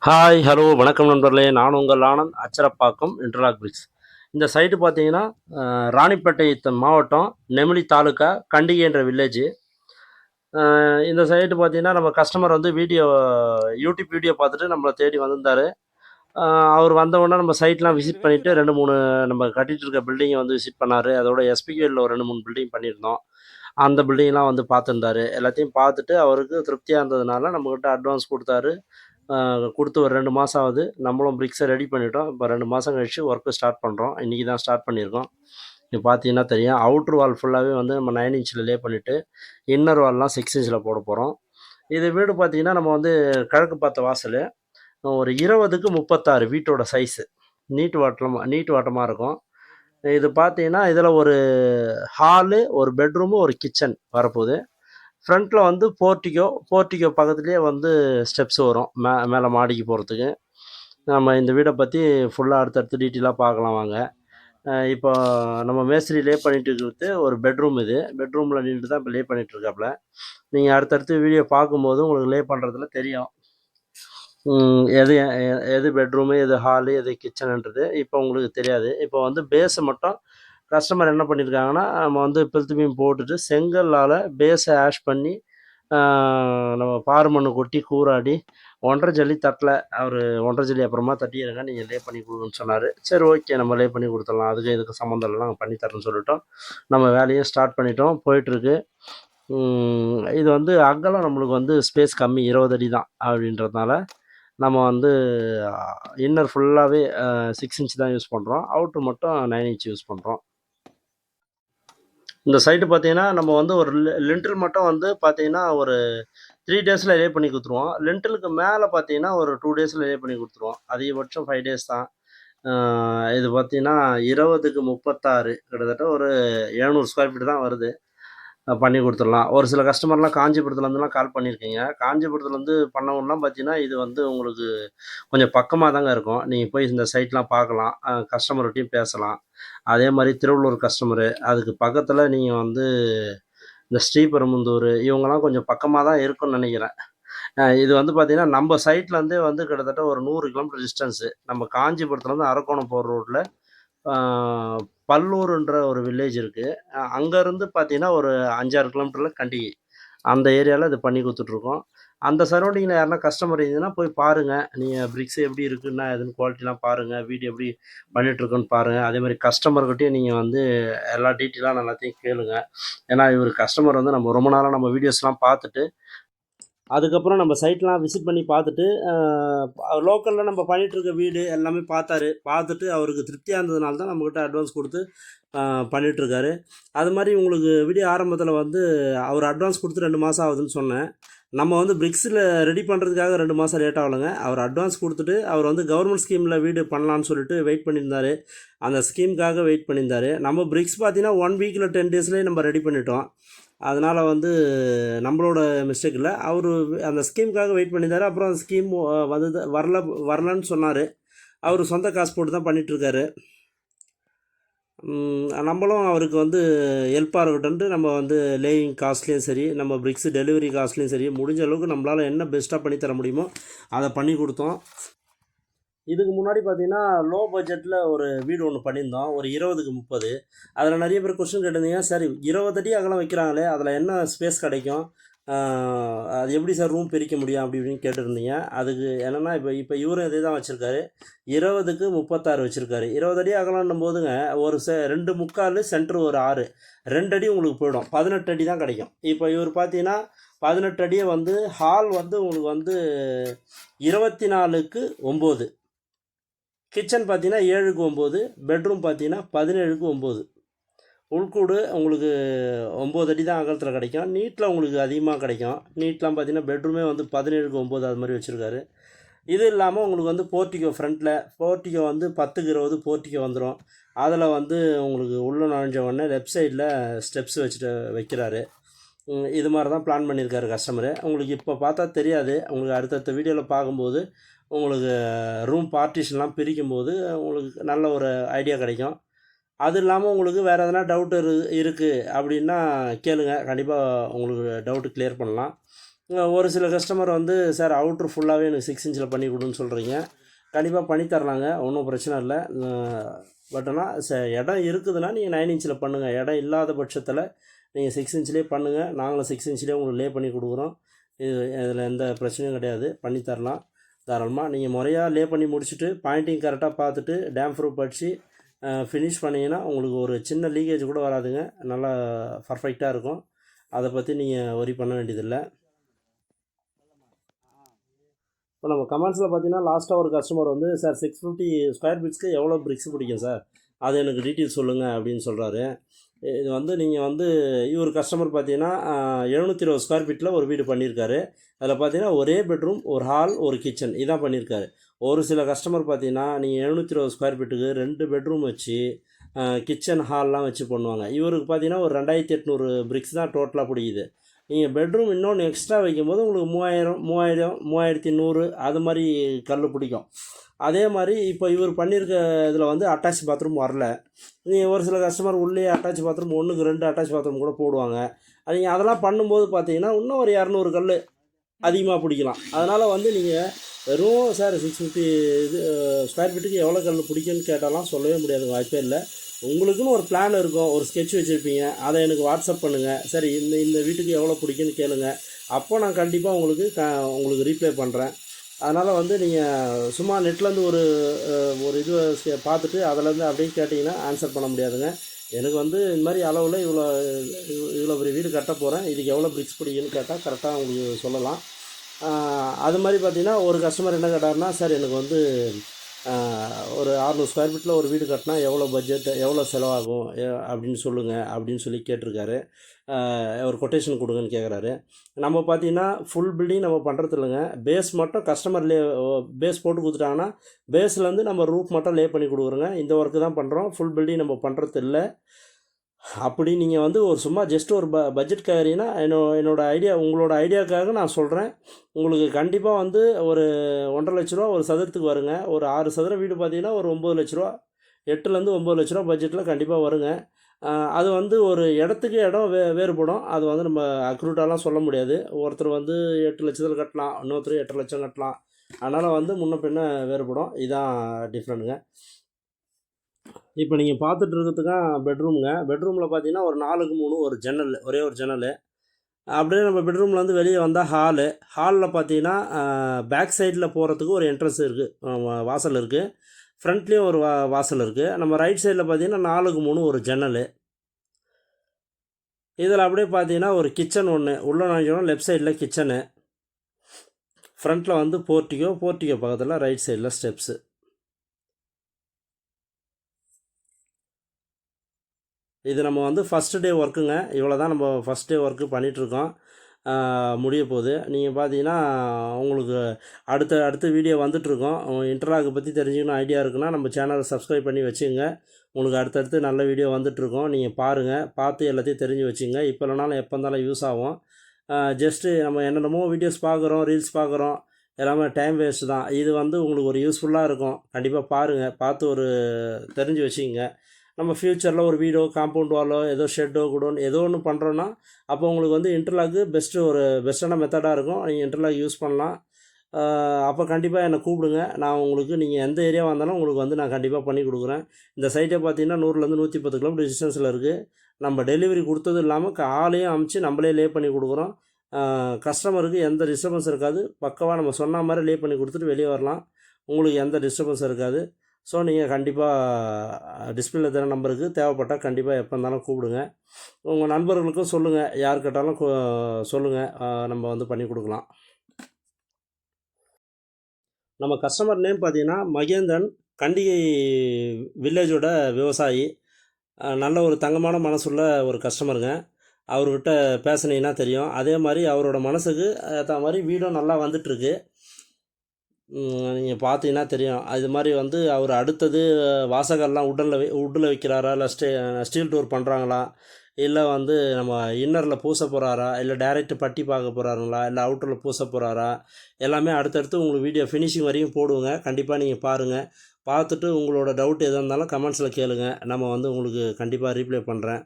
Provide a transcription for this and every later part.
Hi hello வணக்கம் நண்பர்களே. நான் உங்கள் ஆனந்த் அச்சரப்பாக்கம் இன்டர்லாக் பிரிக்ஸ் இந்த சைட்டு பார்த்தீங்கன்னா ராணிப்பேட்டை மாவட்டம் நெமிலி தாலுக்கா கண்டிகை என்ற வில்லேஜ் இந்த சைட்டு பார்த்தீங்கன்னா நம்ம கஸ்டமர் வந்து வீடியோ யூடியூப் வீடியோ பார்த்துட்டு நம்மளை தேடி வந்திருந்தார். அவர் வந்தவுடனே நம்ம சைட்லாம் விசிட் பண்ணிவிட்டு ரெண்டு மூணு நம்ம கட்டிகிட்டு இருக்க பில்டிங்கை வந்து விசிட் பண்ணார். அதோட எஸ்பிகேல ஒரு ரெண்டு மூணு பில்டிங் பண்ணியிருந்தோம். அந்த பில்டிங்லாம் வந்து பார்த்துருந்தாரு. எல்லாத்தையும் பார்த்துட்டு அவருக்கு திருப்தியாக இருந்ததுனால நம்மக்கிட்ட அட்வான்ஸ் கொடுத்தாரு. கொடுத்து ஒரு ரெண்டு மாதம் ஆகுது நம்மளும் பிரிக்ஸை ரெடி பண்ணிட்டோம். இப்போ ரெண்டு மாதம் கழிச்சு ஒர்க்கு ஸ்டார்ட் பண்ணுறோம் இன்றைக்கி தான் ஸ்டார்ட் பண்ணியிருக்கோம். இப்போ பார்த்தீங்கன்னா தெரியும். அவுட்ரு வால் ஃபுல்லாகவே வந்து நம்ம நைன் இன்ச்சில் லே பண்ணிவிட்டு இன்னர் வால்லாம் சிக்ஸ் இன்ச்சில் போட போகிறோம் இது வீடு பார்த்தீங்கன்னா நம்ம வந்து கிழக்கு பார்த்த வாசல். ஒரு இருபதுக்கு முப்பத்தாறு வீட்டோட சைஸு நீட் வாட்டமாக நீட் வாட்டமாக இருக்கும். இது பார்த்தீங்கன்னா இதில் ஒரு ஹாலு ஒரு பெட்ரூமு ஒரு கிச்சன் வரப்போகுது. ஃப்ரண்ட்டில் வந்து போர்ட்டிகோ போர்ட்டிகோ பக்கத்துலேயே வந்து ஸ்டெப்ஸ் வரும். மே மேலே மாடிக்கு போகிறதுக்கு நம்ம இந்த வீடை பற்றி ஃபுல்லாக அடுத்தடுத்து டீட்டெயிலாக பார்க்கலாம் வாங்க. இப்போ நம்ம மேஸ்திரி லே பண்ணிட்டு இருக்கிறது ஒரு பெட்ரூம் இது. பெட்ரூமில் நின்று தான் இப்போ லே பண்ணிட்டு இருக்காப்புல நீங்கள் அடுத்தடுத்து வீடியோ பார்க்கும்போது உங்களுக்கு லே பண்ணுறதுல தெரியும். எது எது பெட்ரூமு எது ஹாலு எது கிச்சனுன்றது இப்போ உங்களுக்கு தெரியாது. இப்போ வந்து பேஸை மட்டும் கஸ்டமர் என்ன பண்ணியிருக்காங்கன்னா நம்ம வந்து பில்த்து பீம் போட்டுட்டு செங்கல்லால் பேஸை ஆஷ் பண்ணி நம்ம பாரு மண்ணு கொட்டி கூறாடி ஒன்றரை ஜல்லி தட்டில் அவர் ஒன்றரை ஜல்லி அப்புறமா தட்டிடுங்க நீங்கள் லே பண்ணி கொடுங்கன்னு சொன்னார். சரி ஓகே நம்ம லே பண்ணி கொடுத்துடலாம். அதுக்கு இதுக்கு சம்மந்தம் இல்லை நாங்கள் பண்ணி தரேன்னு சொல்லிட்டோம். நம்ம வேலையை ஸ்டார்ட் பண்ணிட்டோம். போயிட்டுருக்கு. இது வந்து அகலம் நம்மளுக்கு வந்து ஸ்பேஸ் கம்மி இருபது அடி தான் அப்படின்றதுனால நம்ம வந்து இன்னர் ஃபுல்லாகவே சிக்ஸ் இன்ச் தான் யூஸ் பண்ணுறோம் அவுட்ரு மட்டும் நைன் இன்ச் யூஸ் பண்ணுறோம் இந்த சைட்டு பார்த்தீங்கன்னா நம்ம வந்து ஒரு லிண்டில் மட்டும் வந்து பார்த்தீங்கன்னா ஒரு த்ரீ டேஸில் லே பண்ணி கொடுத்துருவோம். லிண்டலுக்கு மேலே பார்த்தீங்கன்னா ஒரு டூ டேஸில் லே பண்ணி கொடுத்துருவோம். அதிகபட்சம் ஃபைவ் டேஸ் தான். இது பார்த்தீங்கன்னா இருபதுக்கு முப்பத்தாறு கிட்டத்தட்ட ஒரு எழுநூறு ஸ்கொயர் ஃபீட் தான் வருது. பண்ணி கொடுத்துடலாம். ஒரு சில கஸ்டமர்லாம் காஞ்சிபுரத்துலேருந்துலாம் கால் பண்ணியிருக்கீங்க. காஞ்சிபுரத்துலேருந்து பண்ணவங்கலாம் பார்த்தீங்கன்னா இது வந்து உங்களுக்கு கொஞ்சம் பக்கமாக தாங்க இருக்கும். நீங்கள் போய் இந்த சைட்லாம் பார்க்கலாம். கஸ்டமர்கிட்டையும் பேசலாம். அதே மாதிரி திருவள்ளூர் கஸ்டமரு அதுக்கு பக்கத்தில் நீங்கள் வந்து இந்த ஸ்ரீபெரும்புந்தூர் இவங்கெல்லாம் கொஞ்சம் பக்கமாக தான் இருக்கும்னு நினைக்கிறேன். இது வந்து பார்த்தீங்கன்னா நம்ம சைட்லேருந்தே வந்து கிட்டத்தட்ட ஒரு நூறு கிலோமீட்டர் டிஸ்டன்ஸு நம்ம காஞ்சிபுரத்துலேருந்து அரக்கோணம் போகிற ரோட்டில் பல்லூர்ன்ற ஒரு வில்லேஜ் இருக்குது அங்கேருந்து பார்த்தீங்கன்னா ஒரு அஞ்சாறு கிலோமீட்டரில் கண்டிகை அந்த ஏரியாவில் இது பண்ணி கொடுத்துட்ருக்கோம். அந்த சரௌண்டிங்கில் யாருன்னா கஸ்டமர் இருந்ததுன்னா போய் பாருங்கள் நீங்கள் பிரிக்ஸ் எப்படி இருக்குன்னா எதுன்னு குவாலிட்டிலாம் பாருங்கள் வீடு எப்படி பண்ணிகிட்ருக்குன்னு பாருங்கள் அதே மாதிரி கஸ்டமர்கிட்டையும் நீங்கள் வந்து எல்லா டீட்டெயிலாக எல்லாத்தையும் கேளுங்க. ஏன்னா இவர் கஸ்டமர் வந்து நம்ம ரொம்ப நாளாக நம்ம வீடியோஸ்லாம் பார்த்துட்டு அதுக்கப்புறம் நம்ம சைட்லாம் விசிட் பண்ணி பார்த்துட்டு லோக்கலில் நம்ம பண்ணிகிட்ருக்க இருக்க வீடு எல்லாமே பார்த்தாரு. பார்த்துட்டு அவருக்கு திருப்தியாக இருந்ததுனால தான் நம்மக்கிட்ட அட்வான்ஸ் கொடுத்து பண்ணிகிட்ருக்காரு அது மாதிரி உங்களுக்கு வீடியோ ஆரம்பத்தில் வந்து அவர் அட்வான்ஸ் கொடுத்து ரெண்டு மாதம் ஆகுதுன்னு சொன்னேன். நம்ம வந்து பிரிக்ஸில் ரெடி பண்ணுறதுக்காக ரெண்டு மாதம் லேட் ஆகலைங்க. அவர் அட்வான்ஸ் கொடுத்துட்டு அவர் வந்து கவர்மெண்ட் ஸ்கீமில் வீடு பண்ணலான்னு சொல்லிட்டு வெயிட் பண்ணியிருந்தாரு. அந்த ஸ்கீமுக்காக வெயிட் பண்ணியிருந்தாரு. நம்ம பிரிக்ஸ் பார்த்தீங்கன்னா ஒன் வீக்கில் டென் டேஸ்லேயே நம்ம ரெடி பண்ணிட்டோம். அதனால் வந்து நம்மளோட மிஸ்டேக் இல்லை. அவர் அந்த ஸ்கீமுக்காக வெயிட் பண்ணியிருந்தாரு. அப்புறம் அந்த ஸ்கீம் வந்து வரல வரலன்னு சொன்னார். அவர் சொந்த காசு போட்டு தான் பண்ணிகிட்ருக்காரு நம்மளும் அவருக்கு வந்து ஹெல்ப்பாக இருக்கட்டும்ட்டு நம்ம வந்து லேயிங் காஸ்ட்லேயும் சரி நம்ம பிரிக்ஸ் டெலிவரி காஸ்ட்லேயும் சரி முடிஞ்ச அளவுக்கு நம்மளால் என்ன பெஸ்ட்டாக பண்ணி தர முடியுமோ அதை பண்ணி கொடுத்தோம். இதுக்கு முன்னாடி பார்த்தீங்கன்னா லோ பட்ஜெட்டில் ஒரு வீடு ஒன்று பண்ணியிருந்தோம். ஒரு இருபதுக்கு முப்பது. அதில் நிறைய பேர் கொஸ்டின் கேட்டிருந்தீங்க. சரி இருபது அடி அகலம் வைக்கிறாங்களே அதில் என்ன ஸ்பேஸ் கிடைக்கும்? அது எப்படி சார் ரூம் பிரிக்க முடியும்? அப்படி இப்படின்னு கேட்டிருந்தீங்க. அதுக்கு என்னென்னா இப்போ இப்போ இவரும் இதே தான் வச்சுருக்காரு. இருபதுக்கு முப்பத்தாறு வச்சுருக்காரு. இருபது அடி அகலன்னும் போதுங்க ஒரு செ ரெண்டு முக்கால் சென்டர் ஒரு ஆறு. ரெண்டு அடி உங்களுக்கு போயிடும். பதினெட்டு அடி தான் கிடைக்கும். இப்போ இவர் பார்த்தீங்கன்னா பதினெட்டு அடியை வந்து ஹால் வந்து உங்களுக்கு வந்து இருபத்தி நாலுக்கு ஒம்பது. கிச்சன் பார்த்தீங்கன்னா ஏழுக்கு ஒம்பது பெட்ரூம் பார்த்தீங்கன்னா பதினேழுக்கு ஒம்பது. உள்கூடு உங்களுக்கு ஒம்பது அடி தான் அகலத்தில் கிடைக்கும். நீட்டில் உங்களுக்கு அதிகமாக கிடைக்கும். நீட்லாம் பார்த்தீங்கன்னா பெட்ரூமே வந்து பதினேழுக்கு ஒம்பது அது மாதிரி வச்சுருக்காரு. இது இல்லாமல் உங்களுக்கு வந்து போர்ட்டிகோ ஃப்ரண்ட்டில் போர்ட்டிகோ வந்து பத்துக்கு இருபது போர்ட்டிகோ வந்துடும் அதில் வந்து உங்களுக்கு உள்ளே நுழைஞ்ச உடனே லெஃப்ட் சைடில் ஸ்டெப்ஸ் வச்சுட்டு வைக்கிறாரு. இது மாதிரி தான் பிளான் பண்ணியிருக்காரு கஸ்டமரு உங்களுக்கு இப்போ பார்த்தா தெரியாது. உங்களுக்கு அடுத்தடுத்த வீடியோவில் பார்க்கும்போது உங்களுக்கு ரூம் பார்ட்டிஷன்லாம் பிரிக்கும் போது உங்களுக்கு நல்ல ஒரு ஐடியா கிடைக்கும். அது இல்லாமல் உங்களுக்கு வேறு எதனா டவுட் இரு இருக்குது அப்படின்னா கேளுங்கள் கண்டிப்பாக உங்களுக்கு டவுட்டு கிளியர் பண்ணலாம். ஒரு சில கஸ்டமர் வந்து சார் அவுட்ரு ஃபுல்லாகவே எனக்கு சிக்ஸ் இன்ச்சில் பண்ணி கொடுன்னு சொல்கிறீங்க கண்டிப்பாக பண்ணி தரலாங்க. ஒன்றும் பிரச்சனை இல்லை. பட் ஆனால் ச இடம் இருக்குதுன்னா நீங்கள் நைன் இன்ச்சில் பண்ணுங்கள் இடம் இல்லாத பட்சத்தில் நீங்கள் சிக்ஸ் இன்ச்சிலே பண்ணுங்கள் நாங்களும் சிக்ஸ் இன்ச்சிலே உங்களுக்கு லே பண்ணி கொடுக்குறோம். இது இதில் எந்த பிரச்சனையும் கிடையாது. பண்ணித்தரலாம் தாராளமாக நீங்கள் முறையாக லே பண்ணி முடிச்சுட்டு பாயிண்டிங் கரெக்டாக பார்த்துட்டு டேம் ப்ரூஃப் படித்து ஃபினிஷ் பண்ணிங்கன்னா உங்களுக்கு ஒரு சின்ன லீக்கேஜ் கூட வராதுங்க. நல்லா பர்ஃபெக்டாக இருக்கும். அதை பற்றி நீங்கள் ஒரி பண்ண வேண்டியதில்லை. இப்போ நம்ம கமெண்ட்ஸில் பார்த்தீங்கன்னா லாஸ்ட்டாக ஒரு கஸ்டமர் வந்து சார் சிக்ஸ் ஃபிஃப்டி ஸ்கொயர் ஃபீட்ஸ்க்கு எவ்வளோ பிரிக்ஸ் பிடிக்கும் சார் அது எனக்கு டீட்டெயில்ஸ் சொல்லுங்கள் அப்படின்னு சொல்கிறாரு இது வந்து நீங்கள் வந்து இவர் கஸ்டமர் பார்த்தீங்கன்னா எழுநூற்றி இருபது ஸ்கொயர் ஃபீட்டில் ஒரு வீடு பண்ணியிருக்காரு அதில் பார்த்தீங்கன்னா ஒரே பெட்ரூம் ஒரு ஹால் ஒரு கிச்சன் இதான் பண்ணியிருக்காரு ஒரு சில கஸ்டமர் பார்த்தீங்கன்னா நீங்கள் எழுநூற்றி இருபது ஸ்கொயர் ஃபீட்டுக்கு ரெண்டு பெட்ரூம் வச்சு கிச்சன் ஹால்லாம் வச்சு பண்ணுவாங்க. இவருக்கு பார்த்தீங்கன்னா ஒரு ரெண்டாயிரத்தி எட்நூறு பிரிக்ஸ் தான் டோட்டலாக பிடிக்குது. நீங்கள் பெட்ரூம் இன்னொன்று எக்ஸ்ட்ரா வைக்கும்போது உங்களுக்கு மூவாயிரம் மூவாயிரம் மூவாயிரத்தி நூறு அது மாதிரி கல் பிடிக்கும். அதே மாதிரி இப்போ இவர் பண்ணியிருக்க இதில் வந்து அட்டாச் பாத்ரூம் வரல. நீங்கள் ஒரு சில கஸ்டமர் உள்ளே அட்டாச் பாத்ரூம் ஒன்றுக்கு ரெண்டு அட்டாச் பாத்ரூம் கூட போடுவாங்க. நீங்கள் அதெல்லாம் பண்ணும்போது பார்த்தீங்கன்னா இன்னும் ஒரு இரநூறு கல் அதிகமாக பிடிக்கலாம். அதனால் வந்து நீங்கள் வெறும் சார் சிக்ஸ் ஃபிஃப்டி இது ஸ்கொயர் ஃபீட்டுக்கு எவ்வளோ கல் பிடிக்கும்னு கேட்டாலாம் சொல்லவே முடியாது வாய்ப்பே இல்லை. உங்களுக்குன்னு ஒரு பிளான் இருக்கும். ஒரு ஸ்கெட்ச் வச்சுருப்பீங்க. அதை எனக்கு வாட்ஸ்அப் பண்ணுங்கள் சரி இந்த இந்த வீட்டுக்கு எவ்வளோ பிடிக்குன்னு கேளுங்கள் அப்போ நான் கண்டிப்பாக உங்களுக்கு க உங்களுக்கு ரீப்ளை பண்ணுறேன் அதனால் வந்து நீங்கள் சும்மா நெட்லேருந்து ஒரு ஒரு இது பார்த்துட்டு அதிலேருந்து அப்படியே கேட்டிங்கன்னா ஆன்சர் பண்ண முடியாதுங்க. எனக்கு வந்து இந்த மாதிரி அளவில் இவ்வளோ இவ்வளோ பெரிய வீடு கட்ட போகிறேன் இதுக்கு எவ்வளோ பிரிக்ஸ் பிடிக்குன்னு கேட்டால் கரெக்டாக உங்களுக்கு சொல்லலாம். அது மாதிரி பார்த்திங்கன்னா ஒரு கஸ்டமர் என்ன கேட்டாருன்னா சார் எனக்கு வந்து ஒரு அறுநூறு ஸ்கொயர் ஃபீட்டில் ஒரு வீடு கட்டினா எவ்வளோ பட்ஜெட் எவ்வளோ செலவாகும் அப்படின்னு சொல்லுங்கள் அப்படின்னு சொல்லி கேட்டிருக்காரு. ஒரு கொட்டேஷன் கொடுங்கன்னு கேட்குறாரு நம்ம பார்த்தீங்கன்னா ஃபுல் பில்டிங் நம்ம பண்ணுறது இல்லைங்க. பேஸ் மட்டும் கஸ்டமர் லே பேஸ் போட்டு கொடுத்துட்டாங்கன்னா பேஸ்லேருந்து நம்ம ரூப் மட்டும் லே பண்ணி கொடுக்குறோங்க. இந்த ஒர்க்கு தான் பண்ணுறோம் ஃபுல் பில்டிங் நம்ம பண்ணுறது இல்லை. அப்படி நீங்கள் வந்து ஒரு சும்மா ஜஸ்ட் ஒரு ப பட்ஜெட் கேட்குறீங்கன்னா என்னோ என்னோடய ஐடியா உங்களோட ஐடியாக்காக நான் சொல்கிறேன் உங்களுக்கு கண்டிப்பாக வந்து ஒரு ஒன்றரை லட்ச ரூபா ஒரு சதுரத்துக்கு வருங்க. ஒரு ஆறு சதுர வீடு பார்த்தீங்கன்னா ஒரு ஒம்பது லட்ச ரூபா எட்டுலேருந்து ஒம்பது லட்ச ரூபா பட்ஜெட்டில் கண்டிப்பாக வருங்க. அது வந்து ஒரு இடத்துக்கு இடம் வே வேறுபடும். அது வந்து நம்ம அக்ரூட்டாலாம் சொல்ல முடியாது. ஒருத்தர் வந்து எட்டு லட்சத்தில் கட்டலாம் இன்னொருத்தர் எட்டு லட்சம் கட்டலாம். அதனால் வந்து முன்ன பின்ன வேறுபடும். இதான் டிஃப்ரெண்ட்டுங்க இப்போ நீங்கள் பார்த்துட்டு இருக்கிறதுக்காக பெட்ரூமுங்க பெட்ரூமில் பார்த்தீங்கன்னா ஒரு நாலுக்கு மூணு ஒரு ஜன்னல் ஒரே ஒரு ஜன்னல். அப்படியே நம்ம பெட்ரூமில் வந்து வெளியே வந்தால் ஹாலு ஹாலில் பார்த்தீங்கன்னா பேக் சைடில் போகிறதுக்கு ஒரு என்ட்ரன்ஸ் இருக்குது வாசல் இருக்குது ஃப்ரண்ட்லேயும் ஒரு வா வாசல் இருக்குது நம்ம ரைட் சைடில் பார்த்தீங்கன்னா நாலுக்கு மூணு ஒரு ஜன்னல். இதில் அப்படியே பார்த்தீங்கன்னா ஒரு கிச்சன் ஒன்று உள்ள நினைச்சோன்னா லெஃப்ட் சைடில் கிச்சனு ஃப்ரண்ட்டில் வந்து போர்ட்டிகோ போர்ட்டிகோ பக்கத்தில் ரைட் சைடில் ஸ்டெப்ஸு இது நம்ம வந்து ஃபஸ்ட்டு டே ஒர்க்குங்க இவ்வளோ தான் நம்ம ஃபஸ்ட் டே ஒர்க்கு பண்ணிகிட்ருக்கோம் முடிய போகுது. நீங்கள் பார்த்தீங்கன்னா உங்களுக்கு அடுத்த அடுத்த வீடியோ வந்துட்ருக்கோம் இன்டர்லாக் பற்றி தெரிஞ்சுக்கணும் ஐடியா இருக்குன்னா நம்ம சேனலை சப்ஸ்கிரைப் பண்ணி வச்சுங்க உங்களுக்கு அடுத்தடுத்து நல்ல வீடியோ வந்துட்ருக்கோம் நீங்கள் பாருங்கள் பார்த்து எல்லாத்தையும் தெரிஞ்சு வச்சுங்க இப்போ இல்லைனாலும் எப்போ இருந்தாலும் யூஸ் ஆகும். ஜஸ்ட்டு நம்ம என்னென்னமோ வீடியோஸ் பார்க்குறோம் ரீல்ஸ் பார்க்குறோம் எல்லாமே டைம் வேஸ்ட் தான். இது வந்து உங்களுக்கு ஒரு யூஸ்ஃபுல்லாக இருக்கும். கண்டிப்பாக பாருங்கள் பார்த்து ஒரு தெரிஞ்சு வச்சுங்க நம்ம ஃப்யூச்சரில் ஒரு வீடோ காம்பவுண்ட் வாலோ ஏதோ ஷெட்டோ கூடோன்னு ஏதோ ஒன்று பண்ணுறோன்னா அப்போ உங்களுக்கு வந்து இன்டர்லாக்கு பெஸ்ட்டு ஒரு பெஸ்ட்டான மெத்தடாக இருக்கும். நீங்கள் இன்டர்லாக் யூஸ் பண்ணலாம். அப்போ கண்டிப்பாக என்னை கூப்பிடுங்க. நான் உங்களுக்கு நீங்கள் எந்த ஏரியா வந்தாலும் உங்களுக்கு வந்து நான் கண்டிப்பாக பண்ணி கொடுக்குறேன். இந்த சைட்டை பார்த்தீங்கன்னா நூறுலேருந்து நூற்றி பத்து கிலோமீட்டர் டிஸ்டன்ஸில் இருக்குது நம்ம டெலிவரி கொடுத்தது இல்லாமல் க- ஆளையும் அமுச்சு நம்மளே லே பண்ணி கொடுக்குறோம். கஸ்டமருக்கு எந்த டிஸ்டர்பன்ஸ் இருக்காது. பக்கவாக நம்ம சொன்ன மாதிரி லே பண்ணி கொடுத்துட்டு வெளியே வரலாம். உங்களுக்கு எந்த டிஸ்டர்பன்ஸும் இருக்காது. ஸோ நீங்கள் கண்டிப்பாக டிஸ்பிளேல தர நம்பருக்கு தேவைப்பட்டால் கண்டிப்பாக எப்போ இருந்தாலும் கூப்பிடுங்க. உங்கள் நண்பர்களுக்கும் சொல்லுங்கள் யார் கேட்டாலும் சொல்லுங்கள் நம்ம வந்து பண்ணி கொடுக்கலாம். நம்ம கஸ்டமர் நேம் பார்த்தீங்கன்னா மகேந்திரன் கண்டிகை வில்லேஜோட விவசாயி. நல்ல ஒரு தங்கமான மனசுள்ள ஒரு கஸ்டமருங்க அவர்கிட்ட பேசுனீங்கன்னா தெரியும். அதே மாதிரி அவரோட மனசுக்கு ஏற்ற மாதிரி வீடும் நல்லா வந்துட்டுருக்கு. நீங்கள் பார்த்தீங்கன்னா தெரியும். அது மாதிரி வந்து அவர் அடுத்தது வாசகர்லாம் உடலில் உட்டில் வைக்கிறாரா? இல்லை ஸ்டே ஸ்டீல் டூர் பண்ணுறாங்களா இல்லை வந்து நம்ம இன்னரில் பூச போகிறாரா இல்லை டைரக்ட் பட்டி பார்க்க போகிறாருங்களா இல்லை அவுட்டரில் பூச போகிறாரா எல்லாமே அடுத்தடுத்து உங்களுக்கு வீடியோ ஃபினிஷிங் வரையும் போடுவோங்க. கண்டிப்பாக நீங்கள் பாருங்கள் பார்த்துட்டு உங்களோட டவுட் எதாக இருந்தாலும் கமெண்ட்ஸில் கேளுங்க. நம்ம வந்து உங்களுக்கு கண்டிப்பாக ரீப்ளை பண்ணுறேன்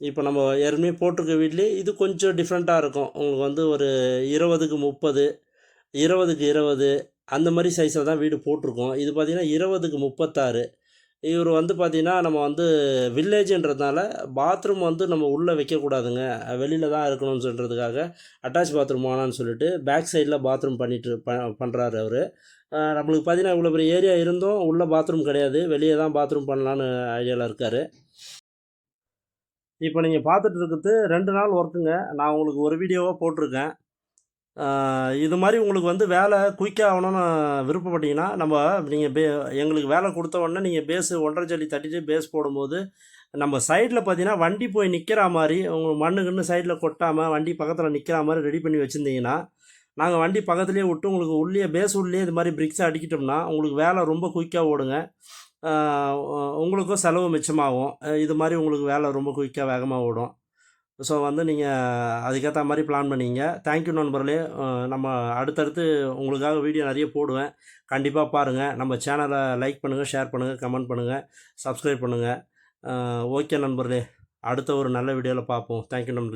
இப்போ நம்ம ஏற்கனவே போட்டிருக்க வீட்லேயே இது கொஞ்சம் டிஃப்ரெண்ட்டாக இருக்கும். உங்களுக்கு வந்து ஒரு இருபதுக்கு முப்பது இருபதுக்கு இருபது அந்த மாதிரி சைஸில் தான் வீடு போட்டிருக்கோம். இது பார்த்திங்கன்னா இருபதுக்கு முப்பத்தாறு. இவர் வந்து பார்த்திங்கன்னா நம்ம வந்து வில்லேஜுன்றதுனால பாத்ரூம் வந்து நம்ம உள்ளே வைக்கக்கூடாதுங்க. வெளியில் தான் இருக்கணும்னு சொல்கிறதுக்காக அட்டாச் பாத்ரூம் ஆனான்னு சொல்லிட்டு பேக் சைடில் பாத்ரூம் பண்ணிட்டு ப பண்ணுறாரு அவர். நம்மளுக்கு பார்த்திங்கன்னா இவ்வளோ பெரிய ஏரியா இருந்தும் உள்ளே பாத்ரூம் கிடையாது. வெளியே தான் பாத்ரூம் பண்ணலான்னு ஐடியாவில் இருக்கார். இப்போ நீங்கள் பார்த்துட்டு இருக்கிறது ரெண்டு நாள் ஒர்க்குங்க நான் உங்களுக்கு ஒரு வீடியோவாக போட்டிருக்கேன். இது மாதிரி உங்களுக்கு வந்து வேலை குயிக்காக ஆகணும்னு விருப்பப்பட்டீங்கன்னா நம்ம நீங்கள் பே எங்களுக்கு வேலை கொடுத்த உடனே நீங்கள் பேஸு ஒன்றரை ஜல்லி தட்டிட்டு பேஸ் போடும்போது நம்ம சைடில் பார்த்தீங்கன்னா வண்டி போய் நிற்கிற மாதிரி உங்களுக்கு மண்ணுக்குன்னு சைடில் கொட்டாமல் வண்டி பக்கத்தில் நிற்கிற மாதிரி ரெடி பண்ணி வச்சுருந்தீங்கன்னா நாங்கள் வண்டி பக்கத்துலேயே விட்டு உங்களுக்கு உள்ளே பேஸ் உள்ளே இது மாதிரி பிரிக்ஸை அடிக்கிட்டோம்னா உங்களுக்கு வேலை ரொம்ப குயிக்காக ஓடுங்க. உங்களுக்கும் செலவு மிச்சமாகும். இது மாதிரி உங்களுக்கு வேலை ரொம்ப குயிக்காக வேகமாக ஓடும். ஸோ வந்து நீங்கள் அதுக்கேற்ற மாதிரி பிளான் பண்ணிங்க. தேங்க்யூ நண்பர்களே. நம்ம அடுத்தடுத்து உங்களுக்காக வீடியோ நிறைய போடுவேன். கண்டிப்பாக பாருங்கள் நம்ம சேனலை லைக் பண்ணுங்கள் ஷேர் பண்ணுங்கள் கமெண்ட் பண்ணுங்கள் சப்ஸ்கிரைப் பண்ணுங்கள் ஓகே நண்பர்களே. அடுத்த ஒரு நல்ல வீடியோவில் பார்ப்போம். தேங்க்யூ நண்பர்களே.